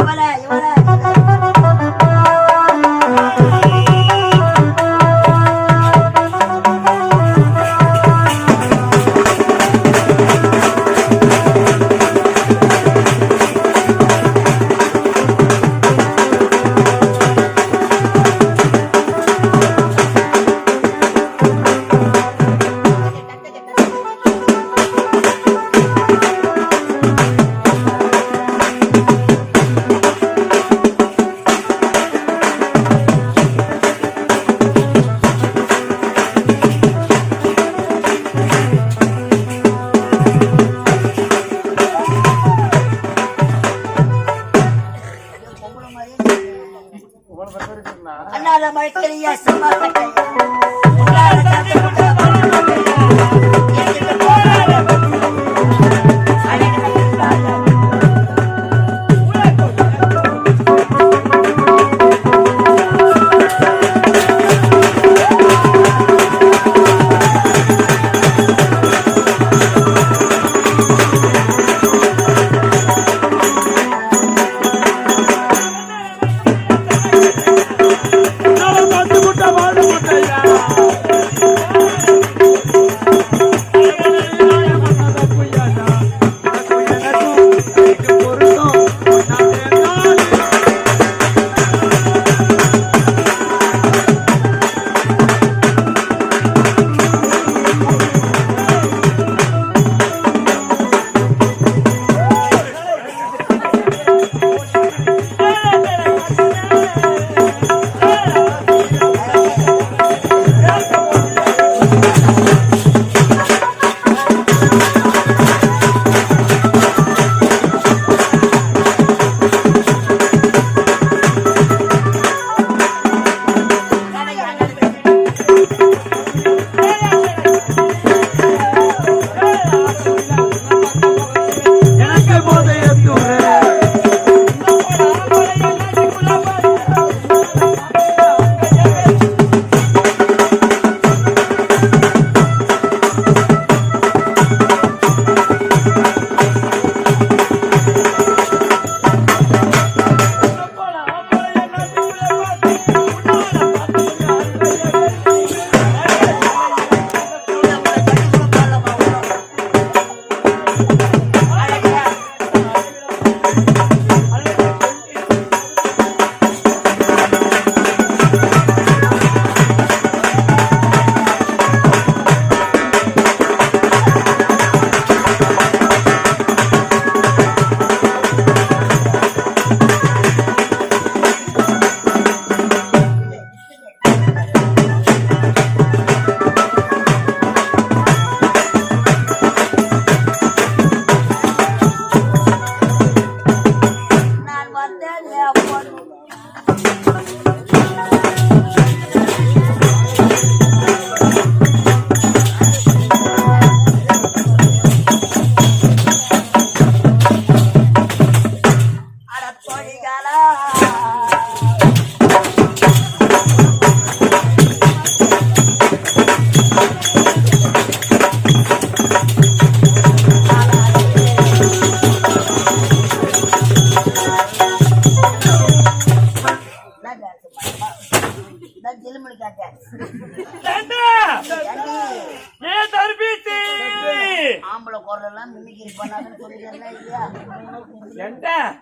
お張れ、頑。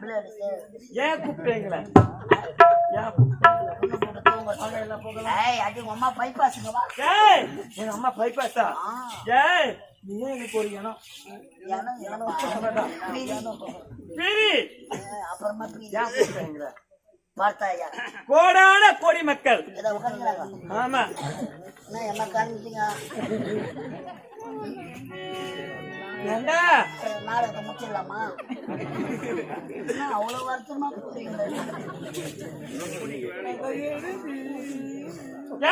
பிள்ளைகள் ஏன் கூப்பிட்டீங்களே? அம்மா ஏய் எங்க அம்மா பைப்பாஸா ஆ, ஏய் நீ ஏன் எனக்கு ஒரு இனம் அப்புறமா. ஏன் கூப்பிட்டீங்களே? பார்த்தாயா? கோடான கோடி மக்கள். ஆமா. என்ன என்ன காமிச்சிங்க ஏண்டா? நாடகத்தை முடிச்சிடலாமா என்ன வருத்தமா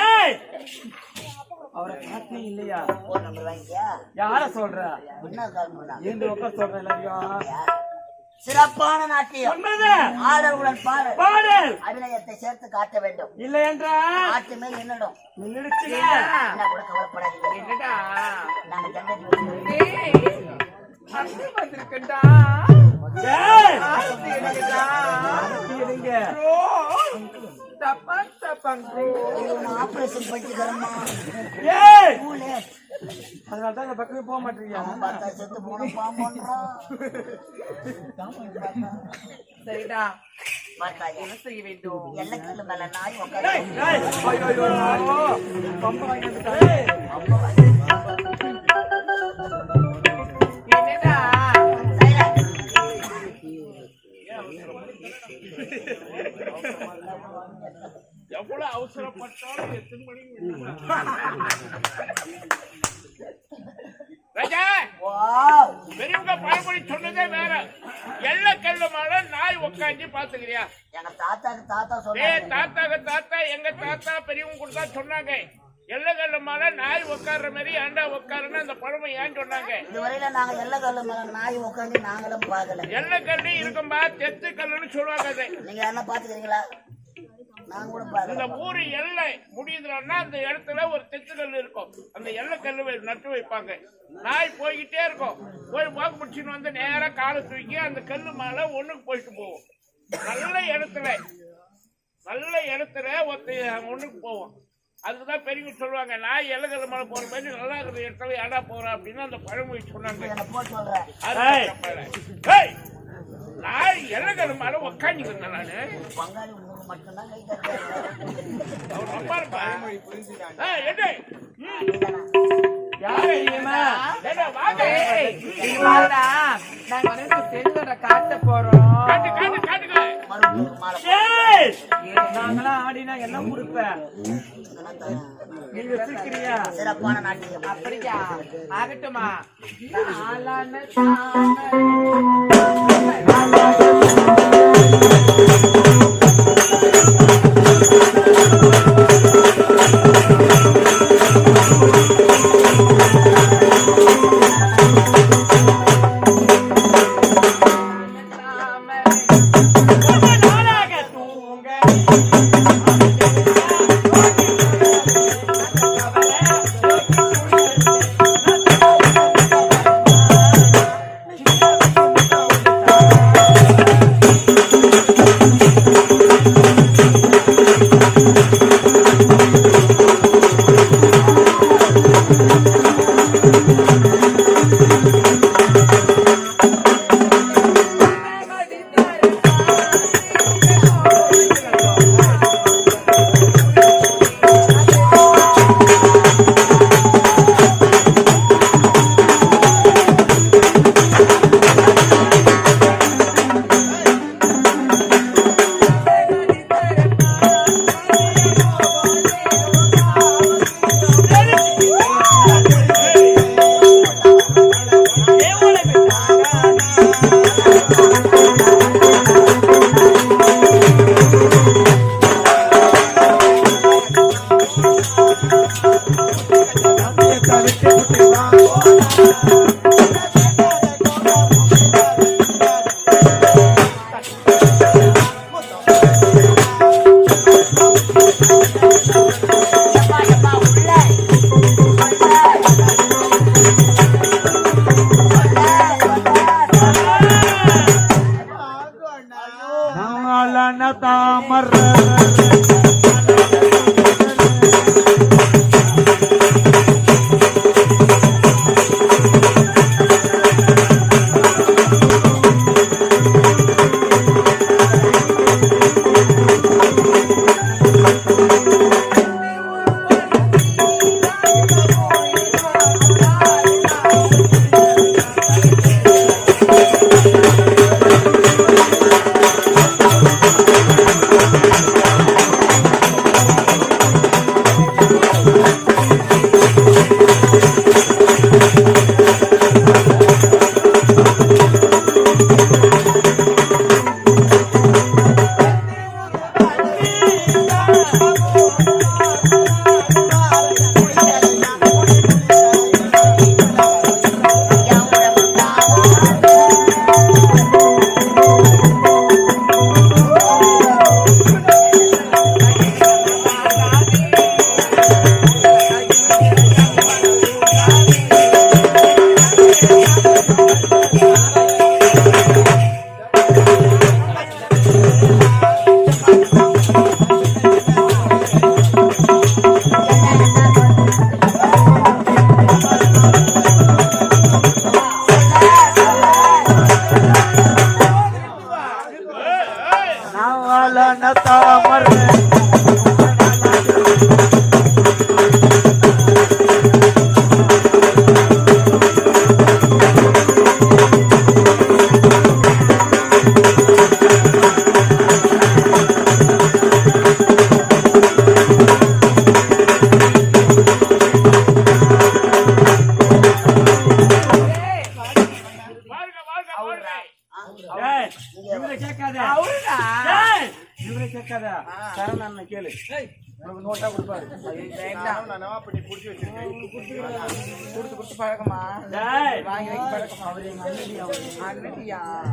ஏய்! அவரை காட்டி இல்லையா? நம்பர் யார சொல்ற? என்ன ஏந்து உட்கார சொல்றேன் இல்லையா சிறப்பான நாட்டியம். ஆடலுடன் பாடு பாடல். அபிநயத்தை சேர்த்து காட்ட வேண்டும். இல்லை என்றா? நாட்டு மேல் என்னிடம் நின்றுடுச்சுங்க என்ன கூட கவலைப்படாதீங்க. என்னடா? அன்பு வந்திருக்கண்டா தப்பான் தப்பான் ஆபரேஷன் பண்ணி தரமா ஏய்! அதனால தான் போக மாட்டீங்க. பார்த்தா செத்து போன பாம்பன்றா. சரிடா. மாட்டா என்ன செய்ய வேண்டும்? எல்லை கல்லு மேல நாய் உட்கார் பம்பு வாங்கி வந்துட்டாரு எவ்வளவு அவசரப்பட்டாலும் எத்தனை மணிக்கு? ராஜா பெரியவங்க பழமொழி சொன்னதே வேற. எல்ல கல்லு மேல நாய் உட்காந்து பாத்துக்கிறியா? எங்க தாத்தாக்கு தாத்தா ஏ சொன்னாங்க தாத்தாக்கு தாத்தா எங்க தாத்தா பெரியவங்க கூட தான் சொன்னாங்க. எல்ல கல்லு மேல நாய் உட்கார்ற மாதிரி ஏன்டா உட்காருன்னு அந்த பழமொழி ஏன் சொன்னாங்க? இதுவரையில நாங்க எல்லக்கல்லு மேல நாய் உட்காந்து நாங்களும் பார்க்கல. எல்ல கல்லு இருக்கும்பா தெத்து கல்லுன்னு சொல்லுவாங்க அது. நீங்க என்ன பாத்துக்கிறீங்களா இந்த ஊரு எல்லை முடியுதுன்னா அந்த இடத்துல ஒரு தெத்து கல் இருக்கும். அந்த எல்லை கல்லு நட்டு வைப்பாங்க. நாய் போய்கிட்டே இருக்கும். போய் வாக்கு பிடிச்சின்னு வந்து நேரா காலை தூக்கி அந்த கல்லு மேல ஒண்ணுக்கு போயிட்டு போகும் நல்ல இடத்துல நல்ல இடத்துல ஒருத்த ஒண்ணுக்கு போவோம். அதுக்குதான் பெரியவங்க சொல்லுவாங்க நாய் எல்லக்கல்லு மேல போற மாதிரி நல்லா இருக்கிற இடத்துல ஏடா போற அப்படின்னு அந்த பழமொழி சொன்னாங்க. நாய் எல்லக்கல்லு மேல உக்காந்துக்கிறேன் நானு. காட்ட போறோம். நாங்களாம் ஆடினா என்ன கொடுப்பேன் போட்டுக்கணும். சிறப்பான நாட்டியம் அப்படியா ஆகட்டுமா ஆளான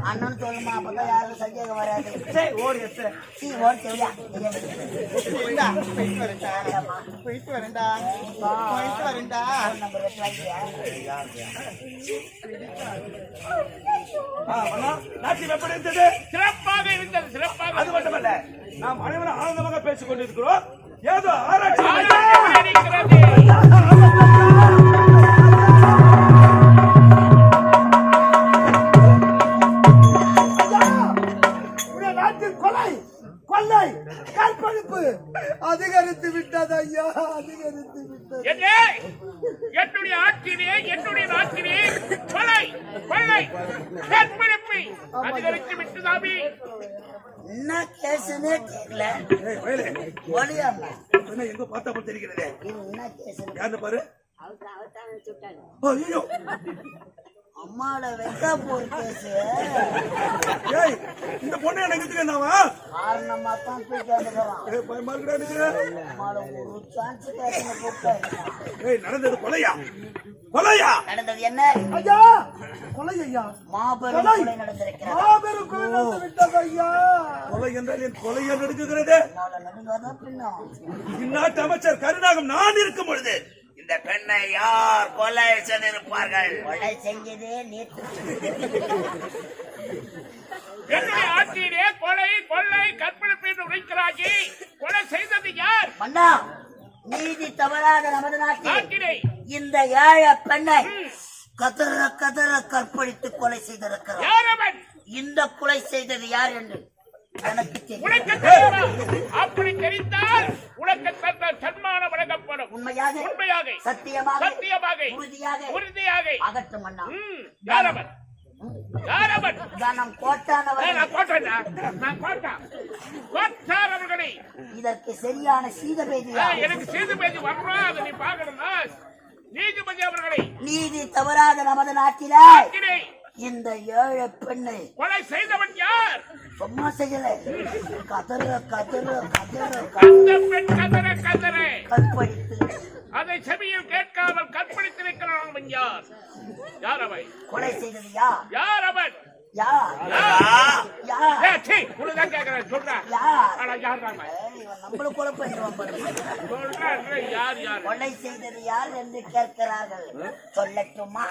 அண்ணன் சொல்லுமா அப்பதான் யாரும் சந்தேகம் வராது. சரி, ஓடு. சீ ஓடி செவியா போயிட்டு வரேன்டா. போயிட்டு வரேன்டா. நம்பர் எப்படி இருந்தது. சிறப்பாக இருந்தது சிறப்பாக அது மட்டுமல்ல நாம் அனைவரும் ஆனந்தமாக பேசிக் கொண்டிருக்கிறோம். ஏதோ ஆராய்ச்சி அதிகரித்து விட்டது ஐயா அதிகரித்து விட்டது. என்ன? என்னுடைய ஆட்சியிலே என்னுடைய நாட்டிலே கொலை கொள்ளை கற்பழிப்பு அதிகரித்து விட்டு சாமி என்ன கேஸ்னே கேட்கல என்ன எங்க பார்த்தா போல தெரிகிறதே? என்ன பாரு. ஐயோ. அம்மாவோட வெக்கா கேஸ் ஏய் இந்த பொண்ணு எனக்கு எதுக்குன்னாவா காரணமா தான் தூக்கி வந்துடுறான் ஏய் பயமா இருக்குடா எனக்கு. அம்மாவோட ஒரு சான்ஸ் ஏய் நடந்தது கொலையா? கொலையா? நடந்தது என்ன? ஐயா கொலை ஐயா. மாபெரும் கொலை. நடந்திருக்கிறது. மாபெரும் கொலை நடந்து விட்டது ஐயா. கொலை என்றால் என் கொலை என்று எடுக்குகிறது அமைச்சர் கருணாகம் நான் இருக்கும் பொழுது இந்த பெண்ணை யார் கொலை செய்திருப்பார்கள்? கொலை செஞ்சதே நேற்று. என்னுடைய ஆட்சியிலே கொலை கொள்ளை கற்பழிப்பு என்று உரைக்கிறாகி கொலை செய்தது யார்? மன்னா நீதி தவறாத நமது நாட்டில் இந்த ஏழை பெண்ணை கதற கதற கற்பழித்து கொலை செய்திருக்கிறார். இந்த கொலை செய்தது யார் என்று உனக்கு அப்படி தெரிந்தால் உனக்கு சன்மானம் வழங்கப்படும். உண்மையாக உண்மையாக. சத்தியமாக சத்தியமாக. உறுதியாக உறுதியாக. அகற்றும் கோட்டானவர். நான் கோட்டா நான் கோட்டா கோட்டார் அவர்களை. இதற்கு சரியான சீதபேதியா ஏய், எனக்கு செய்து பேசி வரணும் அதை நீ நீதிபதி அவர்களை. நீதி தவறாத நமது நாட்டில. நாட்டிலே இந்த ஏழை பெண்ணை கொலை செய்தவன் யார்? சும்மா செய்யல. கதற கதற கதற அந்த பெண் கதற கதற. கற்பழித்து. அதை செவியில் கேட்காமல் கற்பழித்திருக்கிறவன் யார்? யார் அவன்? கொலை செய்தது யார்? யார் அவன்? கொலை செய்தது யார் என்று கேட்கிறார்கள். சொல்லட்டுமா?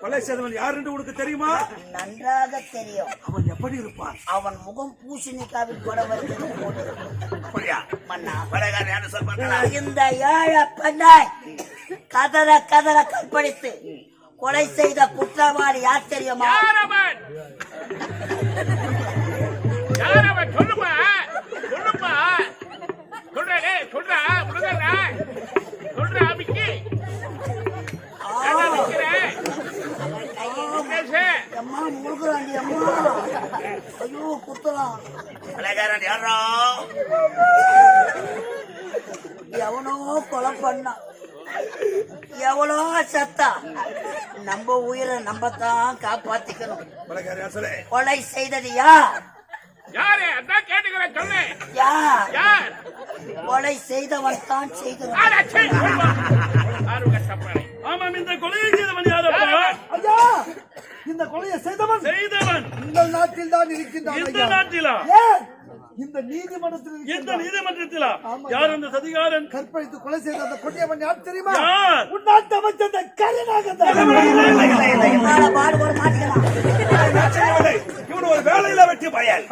கொலை செய்தவன் யார் என்று உனக்கு தெரியுமா? நன்றாக தெரியும். அவன் எப்படி இருப்பான்? அவன் முகம் பூசணிக்காவில் கூட வருகிறது. அப்படியா? மன்னா. சொல்வாங்களா இந்த ஏழை பெண்ணை கதற கதற கற்பழித்து கொலை செய்த குற்றவாளி யார் தெரியுமா? சொல்லுமா? சொல்லுமா? சொல்றே சொல்றா முருகா சொல்றா? பேசு. அம்மா முழுக்கிறாண்டி அம்மா ஐயோ குத்தலாம் யாரோ? எவனோ கொலை பண்ணான் எவ்வளோ சத்தா? நம்ம உயிரை நம்ம தான் காப்பாத்திக்கணும். யார் கொலை செய்தது யார்? யாரு? யார்? யார்? கொலை செய்தவன் தான் செய்தவன் இந்த கொலையை செய்தவன் ஐயா இந்த கொலையை செய்தவன். செய்தவன். உங்கள் நாட்டில் தான் இருக்கின்றான் இந்த நாட்டிலா? இந்த நீதிமன்றத்தில் எந்த. நீதிமன்றத்திலா. யார் அந்த சதிகாரன்? கற்பழித்து கொலை செய்த அந்த கொடியவன் யார் தெரியுமா? யார்? உன் நாட்டு அமைச்சர் மாட்டேங்கிறான் இவன் ஒரு வேலையில வெட்டி பயல்.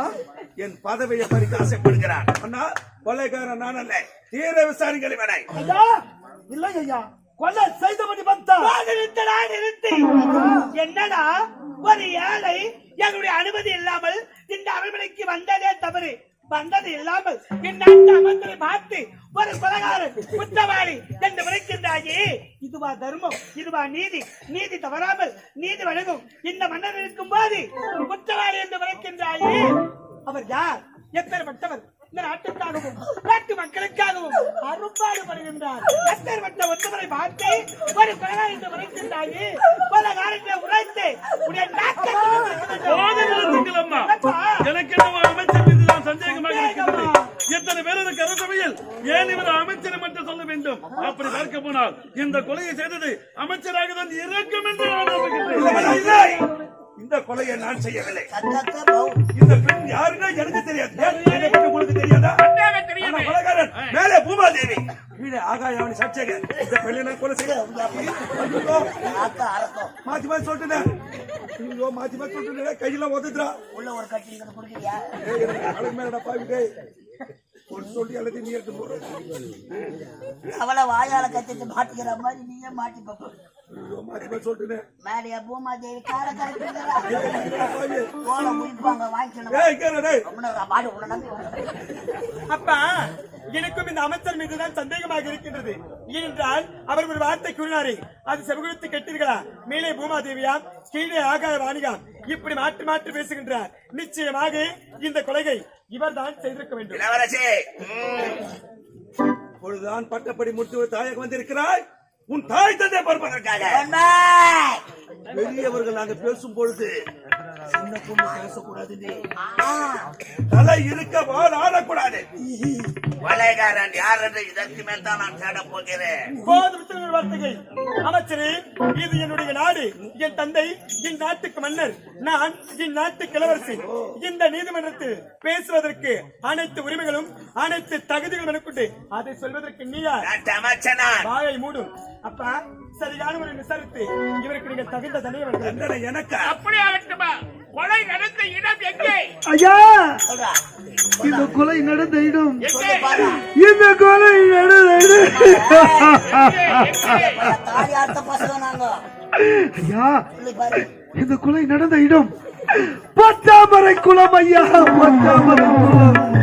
என் பதவியை பறிக்க ஆசைப்படுகிறான். அண்ணா கொலைகாரன் நான் அல்ல. தீர விசாரிகள் ஐயா இல்லை ஐயா. கொலை நிறுத்தடா நிறுத்து என்னடா? ஒரு ஏழை. எங்களுடைய அனுமதி இல்லாமல் இந்த அரண்மனைக்கு வந்ததே தவறு. வந்தது இல்லாமல் என் நாட்டு பார்த்து ஒரு கொலகாரன் குற்றவாளி என்று விளைக்கின்றாயே இதுவா தர்மம் இதுவா நீதி. நீதி தவறாமல் நீதி வழங்கும். இந்த மன்னர் இருக்கும் போது குற்றவாளி என்று விளைக்கின்றாயே அவர் யார்? எப்பேற்பட்டவர்? இந்த நாட்டுக்காகவும் நாட்டு மக்களுக்காகவும் அரும்பாடுபடுகின்றார். எப்பேற்பட்ட ஒருத்தவரை பார்த்து ஒரு கொலகாரன் என்று விளைக்கின்றாயே கொலகாரத்தை உரைத்து உடைய நாட்டை. எனக்கு இருக்கு ஏன் இவர் அமைச்சர் என்று சொல்ல வேண்டும்? அப்படி பார்க்க போனால் இந்த கொலையை செய்தது அமைச்சராக தான் இருக்கும் என்று நான் இந்த கொலையை நான் செய்யவில்லை. இந்த பெண் யாருன்னா எனக்கு தெரியாது. உங்களுக்கு தெரியாதா? கொலைகாரன் மேலே பூமாதேவி. கீழே ஆகாயவாணி இந்த பெண்ணை கொலை செய்ய மாத்தி மாத்தி சொல்லிட்டேன். ஐயோ மாத்தி மாத்தி சொல்லிட்டேன். கையெல்லாம் ஒதுக்குறா உள்ள ஒரு கட்சி இங்க குடிக்கிறியா மேலடா சொல்லி எல்லாத்தையும் நீ எடுத்து போற அவளை வாயால கத்திட்டு மாட்டிக்கிற மாதிரி நீயே மாட்டி பார்ப்ப சொல்லிட்டேன். மேலையா கரைப்பீங்களா பாவி. கோல முடிப்பாங்க வாங்கிக்கணும். அப்பா எனக்கும் இந்த அமைச்சர் மீதுதான் சந்தேகமாக இருக்கின்றது. ஏனென்றால் அவர் ஒரு வார்த்தை கூறினாரே அது செவகுலத்து கெட்டீர்களா? மேலே பூமாதேவியா? கீழே ஆகாய வாணிகா? இப்படி மாற்றி மாற்றி பேசுகின்றார். நிச்சயமாக இந்த கொலையை இவர்தான் செய்திருக்க வேண்டும். பொழுதுதான் பட்டப்படி முடித்து தாயகம் வந்திருக்கிறாய். உன் தாய் தந்தை பார்ப்பதற்காக. பெரியவர்கள் நாங்க பேசும் பொழுது சின்ன பொண்ணு பேசக்கூடாது தலை இருக்க வால் ஆடக்கூடாது. கொலைகாரன் யார் என்று இதற்கு மேல் தான் நான் தேடப் போகிறேன். வார்த்தைகள். அமைச்சரே இது என்னுடைய நாடு. என் தந்தை என் நாட்டுக்கு மன்னர். நான் என் நாட்டு இளவரசி. இந்த நீதிமன்றத்தில் பேசுவதற்கு அனைத்து உரிமைகளும் அனைத்து தகுதிகளும் எனக்குண்டு அதை சொல்வதற்கு நீயா நாட்டு அமைச்சனான் வாயை மூடும் அப்பா சரியான விசாரித்து இவருக்கு நீங்கள் தகுந்த தண்டனை. தண்டனை எனக்கா. அப்படி ஆகட்டுமா கொலை நடந்த இடம் எங்கே? ஐயா. இந்த கொலை நடந்த இடம். இந்த கொலை நடந்த இடம். ஐயா! இந்த கொலை நடந்த இடம். பத்தாமரை குளம் ஐயா! பத்தாமரை குளம் தாமரை குளம்.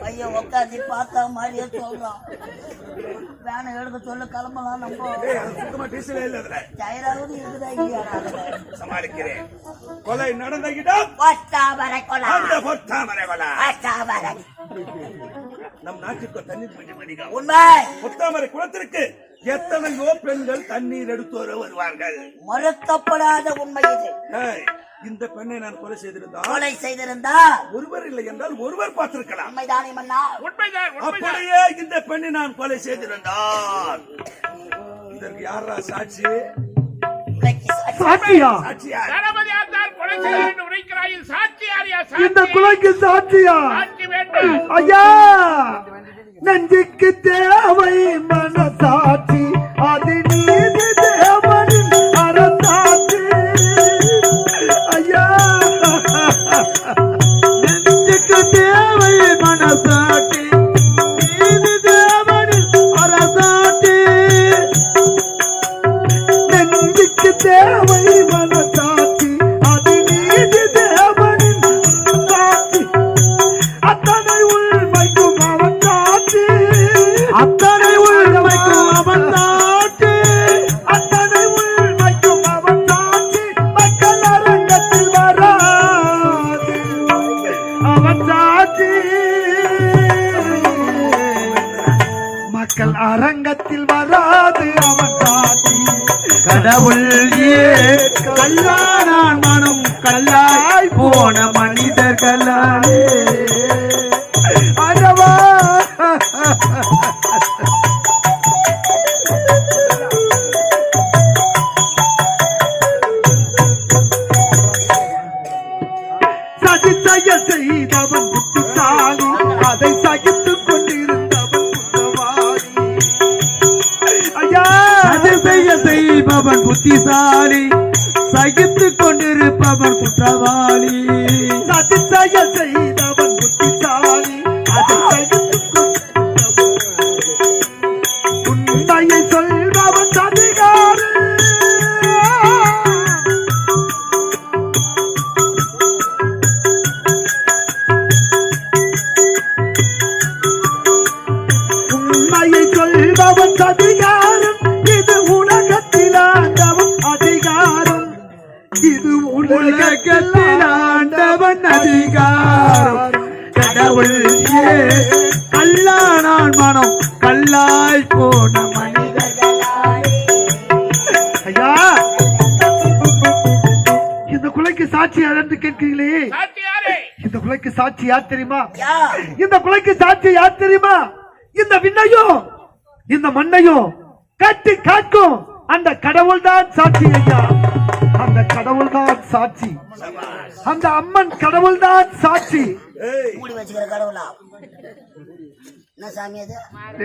பையன் உட்காந்து பார்த்தா மாதிரியே சொல்றான். வேனை எடுக்க சொல்ல கிளம்பலாம் நம்ம. டயராவது இருக்குதா இல்லையா? சமாளிக்கிறேன். கொலை நடந்த இடம் பத்தாமரை குளம் அந்த பொத்தாமரை கொலை. பத்தாமரை. நம் நாட்டுக்கு தண்ணீர் பற்றி படிக்கும் உண்மை. குளத்திற்கு. எத்தனையோ பெண்கள் தண்ணீர் எடுத்து வர வருவார்கள். மறுக்கப்படாத உண்மை இது. இந்த பெண்ணை நான் கொலை செய்திருந்தால் கொலை செய்திருந்தா ஒருவர் இல்லை என்றால் ஒருவர் பார்த்திருக்கலாம். உண்மைதானே மன்னா? உண்மைதான் உண்மைதான். அப்படியே இந்த பெண்ணை நான் கொலை செய்திருந்தால். இதற்கு யாரா சாட்சி. சாட்சியா? சாட்சியா இந்த கொலைக்கு சாட்சியா? சாட்சி வேண்டும். ஐயா! நெஞ்சுக்கு தேவை மனசாட்சி. சாட்சி மக்கள் அரங்கத்தில் வராது அவன் சாட்சி கடவுள் ஏ கல்லானான் மனம் கல்லாய் போன சாட்சி யார் தெரியுமா? இந்த கொலைக்கு சாட்சி யார் தெரியுமா? இந்த விண்ணையும் இந்த மண்ணையும் கட்டி காக்கும் அந்த கடவுள் தான் சாட்சி ஐயா. அந்த கடவுள் தான் சாட்சி. அந்த அம்மன் கடவுள்? தான் சாட்சி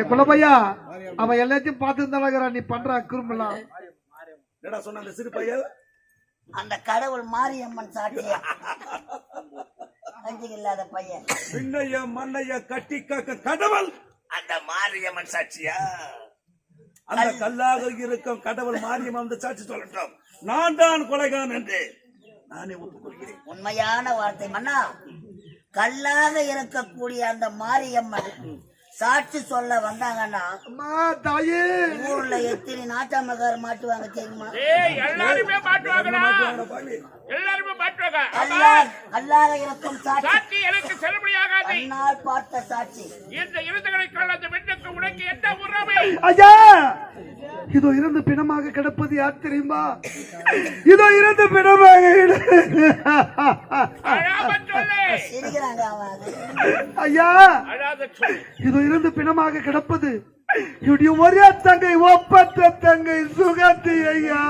குலபையா அவன் எல்லாத்தையும் பார்த்து தானே நீ பண்ற குறும்பலாம் என்னடா சொன்ன அந்த சிறு பையன்? அந்த கடவுள் மாரியம்மன் சாட்சியா அஞ்சுக்கு இல்லாத பையன். விண்ணைய மண்ணைய கட்டி காக்க கடவுள். அந்த மாரியம்மன் சாட்சியா? அந்த கல்லாக இருக்கும் கடவுள் மாரியம்மன் வந்து சாட்சி சொல்லட்டும். நான் தான் கொலைகான் என்று நானே ஒப்புக்கொள்கிறேன். உண்மையான வார்த்தை மன்னா. கல்லாக இருக்கக்கூடிய அந்த மாரியம்மன் சாட்சி சொல்ல வந்தாங்கன்னா அம்மா தாயே. ஊர்ல எத்தனை நாட்டாமக்கார மாட்டுவாங்க தெரியுமா? ஏய் எல்லாருமே பாவி. எல்லாருமே மாட்டுவாங்க. கல்லாக இருக்கும் சாட்சி. எனக்கு செல்லுபடியாகாது. கண்ணால் பார்த்த சாட்சி. இந்த இருந்துகளை அந்த பெண்ணுக்கு உனக்கு என்ன உறவு? ஐயா இதோ இறந்து பிணமாக கிடப்பது யார் தெரியுமா? இதோ இறந்து பிணமாக. ஐயா இதோ இறந்து பிணமாக கிடப்பது என்னுடைய ஒரே தங்கை ஒப்பற்ற தங்கை சுகந்தி ஐயா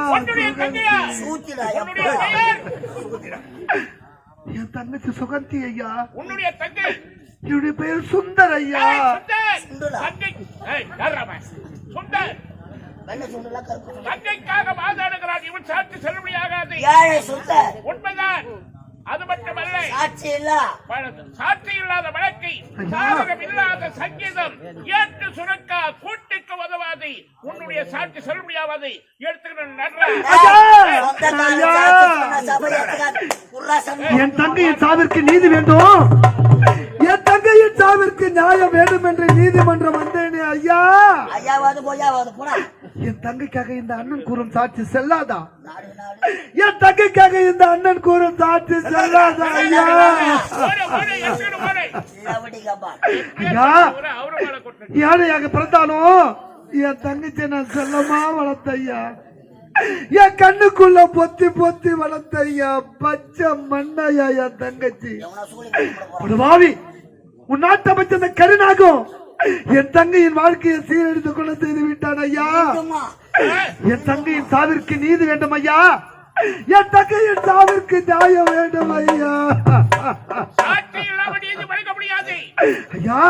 என் தங்கச்சி சுகந்தி ஐயா உன்னுடைய தங்கை என்னுடைய பெயர் சுந்தர் ஐயா சுந்தர் சுந்தரா? சுந்தர் வெள்ளை சுண்டலா தங்கைக்காக வாதாடுகிறான் இவன் சாட்சி செல்லுபடியாகாது உண்மைதான் அது மட்டுமல்ல சாட்சி இல்ல. சாட்சி இல்லாத வழக்கை சாதகம் இல்லாத சங்கீதம் ஏற்று சுரக்கா கூட்டுக்கு உதவாது உன்னுடைய சாட்சி எடுத்துக்கிற ஏத்துக்காது. உர்ரா சமூகம். என் தங்கையின் சாவிற்கு நீதி வேண்டும் என் தங்கையின் சாவிற்கு நியாயம் வேண்டும் என்று நீதிமன்றம் வந்தேனே ஐயா. ஐயாவாது பொய்யாவாது போடா. என் தங்கைக்காக இந்த அண்ணன் கூறும் சாட்சி செல்லாதா? நாடு நாடு. என் தங்கைக்காக இந்த அண்ணன் கூறும் சாட்சி செல்லாதா ஐயா? ஐயா. யானையாக பிறந்தாலும் என் தங்கச்சி நான் செல்லமா வளர்த்த ஐயா. என் கண்ணுக்குள்ள பொத்தி பொத்தி வளர்த்த ஐயா பச்சை மண்ணையா என் தங்கச்சி. படுவாவி உன் நாட்டை அந்த கருணாகும்? என் தங்கையின் வாழ்க்கையை சீரழித்து கொள்ள செய்து விட்டான் ஐயா. என் தங்கையின் சாவிற்கு நீதி வேண்டும் ஐயா. என் தங்கையின் சாவிற்கு நியாயம் வேண்டும் ஐயா. ஐயா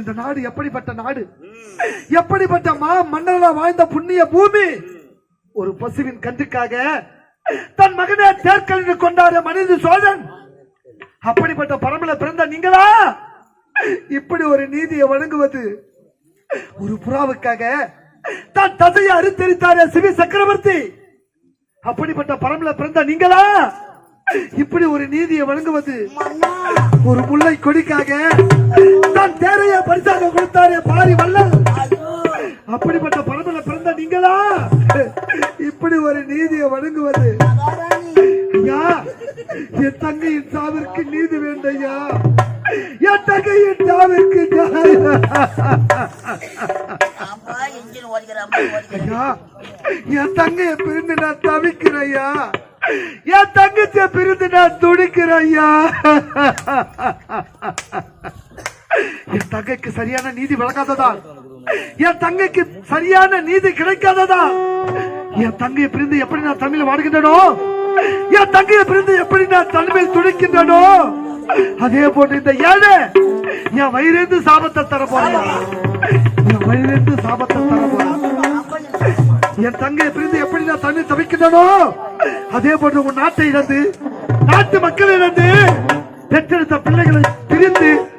இந்த நாடு எப்படிப்பட்ட நாடு? எப்படிப்பட்ட மா மன்னர்களா வாழ்ந்த புண்ணிய பூமி? ஒரு பசுவின் கன்றுக்காக தன் மகனை தேர்க்கலிட்டு கொண்டாட மனித சோழன். அப்படிப்பட்ட பரமல பிறந்த நீங்களா? இப்படி ஒரு நீதியை வழங்குவது ஒரு புறாவுக்காக தான் தசையை அறுத்தெரித்தாரே சிவி சக்கரவர்த்தி. அப்படிப்பட்ட பரமல பிறந்த நீங்களா? இப்படி ஒரு நீதியை வழங்குவது ஒரு முல்லை கொடிக்காக தான் தேரைய பரிசாக கொடுத்தாரே பாரி வல்லல் ஐயோ அப்படிப்பட்ட பரம்பரை பிறந்த நீங்களா? இப்படி ஒரு நீதியை வழங்குவது. ஐயா என் தங்கையின் சாவிற்கு நீதி வேண்டையா? என் தங்கையின் சாவிற்கு ஐயா என் தங்கைய பிரிந்து நான் தவிக்கிறையா ஐயா என் தங்கச்சிய பிரிந்து நான் துடிக்கிறையா என் தங்கைக்கு சரியான நீதி வழங்காததான் என் தங்கைக்கு சரியான நீதி கிடைக்காததா? என் தங்கையை பிரிந்து எப்படி நான் தமிழ் வாடுகின்றனோ என் தங்கையை பிரிந்து எப்படி நான் தனிமையில் துடிக்கின்றனோ? அதே போன்று இந்த ஏழை என் வயிறிருந்து சாபத்தை தர போறேன் என் வயிறிருந்து சாபத்தை தர போறேன் என் தங்கையை பிரிந்து எப்படி நான் தண்ணி தவிக்கின்றனோ? அதே போன்று உன் நாட்டை இழந்து நாட்டு மக்கள் இழந்து பெற்றெடுத்த பிள்ளைகளை பிரிந்து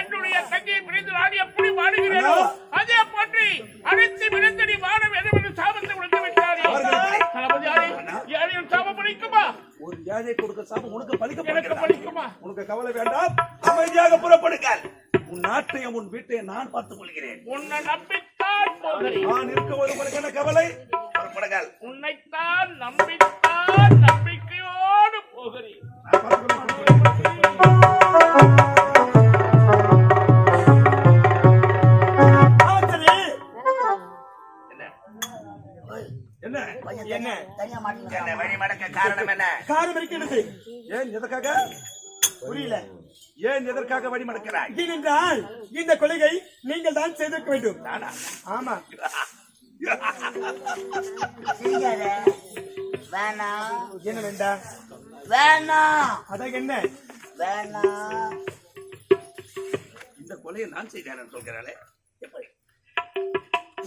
என்னுடைய தங்கையை பிரிந்து நான் எப்படி வாடுகிறேனோ அதே போற்றி அனைத்து வினத்தடி வாடம் எதுவென்று சாபத்தை உணர்ந்து விட்டாரே. யாரையும் சாபம் பழிக்குமா? ஒரு ஏழை கொடுக்க சாபம் உனக்கு பலிக்க எனக்கு பழிக்குமா? உனக்கு கவலை வேண்டாம். அமைதியாக புறப்படுங்கள். உன் நாட்டையும் உன் வீட்டையும் நான் பார்த்துக் கொள்கிறேன். உன்னை நம்பித்தான் நான் இருக்க ஒருவருக்கு என்ன கவலை? புறப்படுங்கள். உன்னைத்தான் நம்பித்தான் நம்பிக்கையோடு போகிறேன். என்ன? தனியா மாட்டீங்க என்ன வழி மடக்க காரணம் என்ன? காரணம் இருக்கின்றது ஏன் எதற்காக? புரியல. ஏன் எதற்காக வழி மடக்கிறாய்? ஏனென்றால் இந்த கொலையை நீங்கள் தான் செய்திருக்க வேண்டும். நானா? ஆமா. சிரிக்காத வேணாம் என்ன வேண்டாம் வேணாம் அதான் என்ன? வேணாம் இந்த கொலையை நான் செய்தேன் சொல்கிறாளே.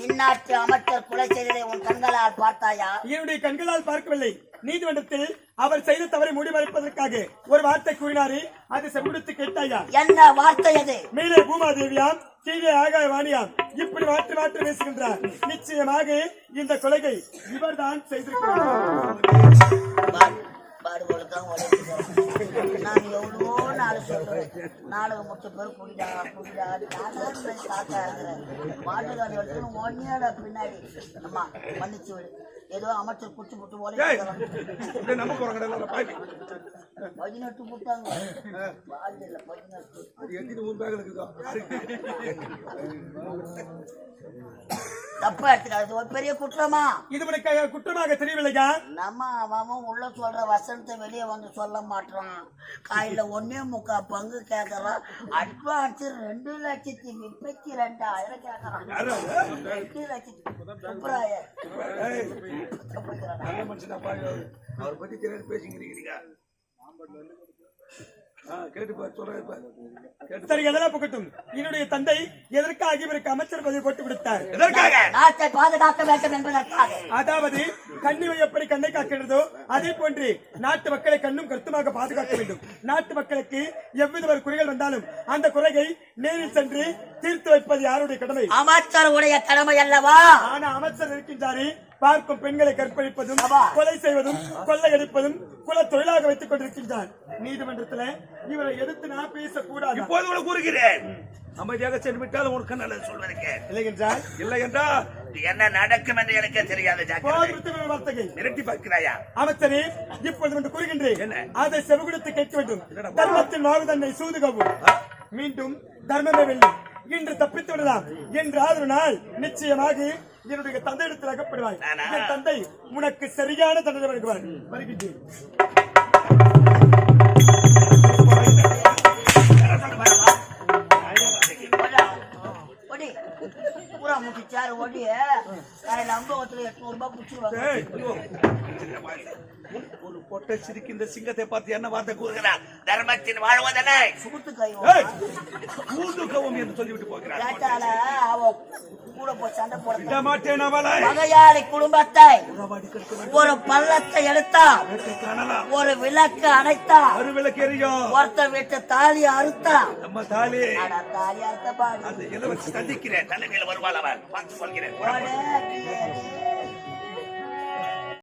இந்நாட்டு அமைச்சர் கொலை செய்ததை உன் கண்களால் பார்த்தாயா? என்னுடைய கண்களால் பார்க்கவில்லை. நீதிமன்றத்தில் அவர் செய்த தவறை முடிவடைப்பதற்காக ஒரு வார்த்தை கூறினாரே அது செவிடுத்து கேட்டாயா? என்ன வார்த்தை அது? மேலே பூமாதேவியாம் கீழே ஆகாய வாணியாம் இப்படி மாற்றி மாற்றி பேசுகின்றார். நிச்சயமாக இந்த கொலையை இவர்தான் செய்திருக்கிறார். பாடு- பாடுபடுத்தான் உழைக்கிறார். நான் எவ்வளவோ நாள் சொல்றேன். நாடகம் முடிச்ச பிறகு குடிடா குடிடா நானும் காக்கா இருக்கிறேன் மாட்டுக்காரி எடுத்துன்னு ஒன்னேடா பின்னாடி. அம்மா மன்னிச்சு விடு. ஏதோ அமைச்சர் குச்சி புட்டு பாய் பதினெட்டு புட்டாங்க. பாடு இல்ல பதினெட்டு. தப்பா எடுத்துக்காது ஒரு பெரிய குற்றமா? இது உனக்கு குற்றமாக தெரியவில்லையா? நம்ம அவன் உள்ள சொல்ற வசனத்தை வெளியே வந்து சொல்ல மாட்டான் காயில ஒன்னே முக்கா பங்கு கேட்கறான் அட்வான்ஸ் ரெண்டு லட்சத்தி முப்பத்தி ரெண்டாயிரம் கேட்கறான்? ரெண்டு லட்சத்தி அவரு. பத்தி பேசிக்கிறீங்க ஆ, கேட்டு பாரு சொல்றேன் பாரு கேட்டு சரி எதெல்லாம் புகட்டும்? என்னுடைய தந்தை எதற்காக இவருக்கு அமைச்சர் பதவி போட்டு விடுத்தார்? எதற்காக? நாட்டை பாதுகாக்க வேண்டும் என்பதற்காக. அதாவது கண்ணிவை எப்படி கண்ணை காக்கிறதோ அதே போன்று நாட்டு மக்களை கண்ணும் கருத்துமாக பாதுகாக்க வேண்டும். நாட்டு மக்களுக்கு எவ்வித ஒரு குறைகள் வந்தாலும் அந்த குறையை நேரில் சென்று தீர்த்து வைப்பது யாருடைய கடமை? அமைச்சர் உடைய கடமை அல்லவா? ஆனா அமைச்சர் இருக்கின்றாரே பார்க்கும் பெண்களை கற்பழிப்பதும். கொலை செய்வதும் கொள்ளையடிப்பதும் குல தொழிலாக வைத்துக் கொண்டிருக்கின்றார். நீதிமன்றத்துல இவரை எதிர்த்து நான் பேசக்கூடாது. இப்போது கூட கூறுகிறேன். அமைதியாக சென்று விட்டால் உனக்கு நல்லது சொல்வதற்கு இல்லை என்றால்? இல்லை என்றால் என்ன நடக்கும் என்று எனக்கே தெரியாது மிரட்டி பார்க்கிறாயா? அமைச்சரே இப்பொழுது ஒன்று கூறுகின்றேன்? அதை செவிகுடுத்து கேட்க வேண்டும். தர்மத்தின் வாழ்வு தன்னை சூதுகவும் மீண்டும் தர்மமே வெல்லும். இன்று தப்பித்து விடலாம். என்றால் ஒரு நாள் நிச்சயமாக என்னுடைய தந்தையிடத்தில் அகப்படுவாய் நானா? என் தந்தை உனக்கு சரியான தண்டனை வழங்குவார் வருகின்றேன் ஓடா. ஓடி. அம்பகத்துல எட்நூறு ரூபாய் பிடிச்சிருவாங்க. ஒரு பொட்டை சிரிக்கின்ற சிங்கத்தை பார்த்து என்ன வார்த்தை கூறுகிறார்? தர்மத்தின் வாழ்வதனை. சுகுத்து கை ஏய், ஊதுகவும் என்று சொல்லிவிட்டு போகிறார். கூட போய் சண்டை போட விட மாட்டேன் அவளை. மகையாளி குடும்பத்தை. ஒரு பள்ளத்தை எடுத்தா ஒரு விளக்கு அணைத்தா அருவிளக்கு எரியும் ஒருத்த வீட்டு தாலி அறுத்தா நம்ம தாலி. அட தாலி அறுத்த பாடு. அந்த சந்திக்கிறேன். தலைமையில் வருவாள் பார்த்து சொல்கிறேன்.